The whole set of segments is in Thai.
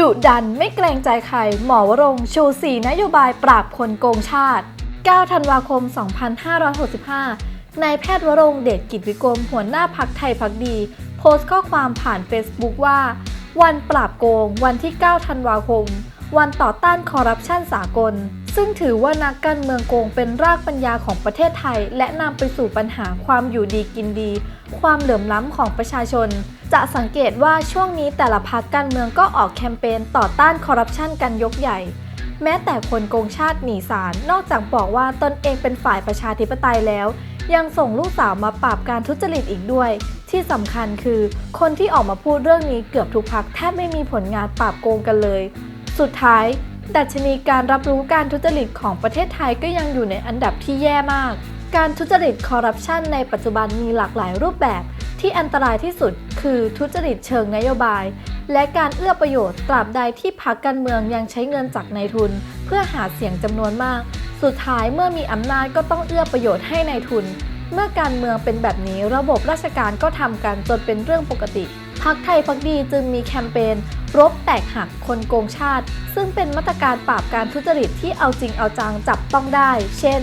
ดุดันไม่เกรงใจใคร หมอวรงชูสีนโยบายปราบคนโกงชาติ 9 ธันวาคม 2565 นายแพทย์วรงเดชกิจวิกรมหัวหน้าพักไทยพักดี โพสต์ข้อความผ่าน Facebook ว่า วันปราบโกง วันที่ 9 ธันวาคม วันต่อต้านคอร์รัปชันสากล ซึ่งถือว่านักการเมืองโกงเป็นรากปัญญาของประเทศไทย และนำไปสู่ปัญหาความอยู่ดีกินดี ความเหลื่อมล้ำของประชาชน จะสังเกตว่าช่วงนี้แต่ละพรรคการเมืองก็ออกแคมเปญต่อต้านคอร์รัปชันกันยกใหญ่ แม้แต่คนโกงชาติหนีศาลนอกจากบอกว่าตนเองเป็นฝ่ายประชาธิปไตยแล้ว ยังส่งลูกสาวมาปราบการทุจริตอีกด้วย ที่สำคัญคือ คนที่ออกมาพูดเรื่องนี้เกือบทุกพักแทบไม่มีผลงานปราบโกงกันเลย สุดท้าย ดัชนีการรับรู้การทุจริตของประเทศไทยก็ยังอยู่ในอันดับที่แย่มาก การทุจริตคอร์รัปชันในปัจจุบันมีหลากหลายรูปแบบ ที่อันตรายที่สุดคือทุจริตเชิงนโยบาย และการเอื้อประโยชน์ตราบใดที่พรรคการเมืองยังใช้เงินจากนายทุน เพื่อหาเสียงจำนวนมาก สุดท้ายเมื่อมีอำนาจก็ต้องเอื้อประโยชน์ให้ในายทุน เมื่อการเมืองเป็นแบบนี้ระบบราชการก็ทำกันจนเป็นเรื่องปกติพักไทยพักดีจึงมีแคมเปญรบแตกหักคนโกงชาติ ซึ่งเป็นมาตรการปราบการทุจริตที่เอาจริงเอาจังจับต้องได้ เช่น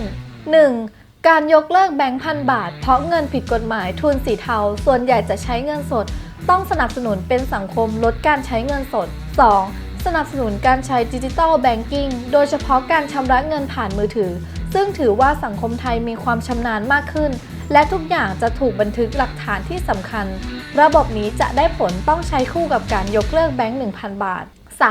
1. การยกเลิกแบงค์พันบาท เพราะเงินผิดกฎหมายทุนสีเทา ส่วนใหญ่จะใช้เงินสด ต้องสนับสนุนเป็นสังคมลดการใช้เงินสด 2. สนับสนุนการใช้ดิจิทัลแบงกิ้งโดยเฉพาะการชำระเงินผ่านมือถือ ซึ่งถือว่าสังคมไทยมีความชำนาญมากขึ้น และทุกอย่างจะถูกบันทึกหลักฐานที่สำคัญ ระบบนี้จะได้ผลต้องใช้คู่กับการยกเลิกแบงค์1,000 บาท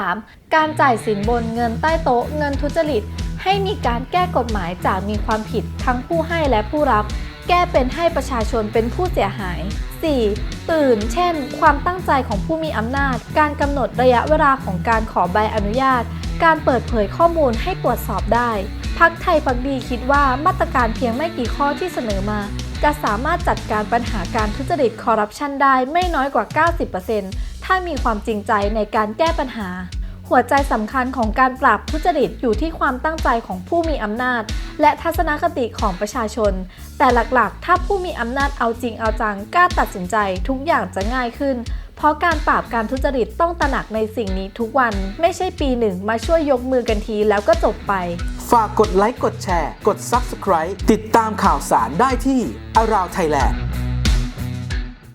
3. การจ่ายสินบนเงินใต้โต๊ะเงินทุจริต ให้มีการแก้กฎหมายจากมีความผิดทั้งผู้ให้และผู้รับ แก้เป็นให้ประชาชนเป็นผู้เสียหาย 4. ตื่น เช่น ความตั้งใจของผู้มีอำนาจ การกำหนดระยะเวลาของการขอใบอนุญาต การเปิดเผยข้อมูลให้ตรวจสอบได้ พักไทยพักดีคิดว่ามาตรการเพียงไม่กี่ข้อที่เสนอมา จะสามารถจัดการปัญหาการทุจริตคอร์รัปชันได้ไม่น้อยกว่า 90%ถ้ามีความจริงใจในการแก้ปัญหา หัวใจสำคัญของการปราบทุจริตอยู่ที่ความตั้งใจของผู้มีอำนาจ และทัศนคติของประชาชน แต่หลักๆ ถ้าผู้มีอำนาจเอาจริงเอาจังกล้าตัดสินใจทุกอย่างจะง่ายขึ้น เพราะการปราบการทุจริตต้องตระหนักในสิ่งนี้ทุกวัน ไม่ใช่ปีหนึ่งมาช่วยยกมือกันทีแล้วก็จบไป ฝากกดไลค์กดแชร์ กด Subscribe ติดตามข่าวสารได้ที่ Around Thailand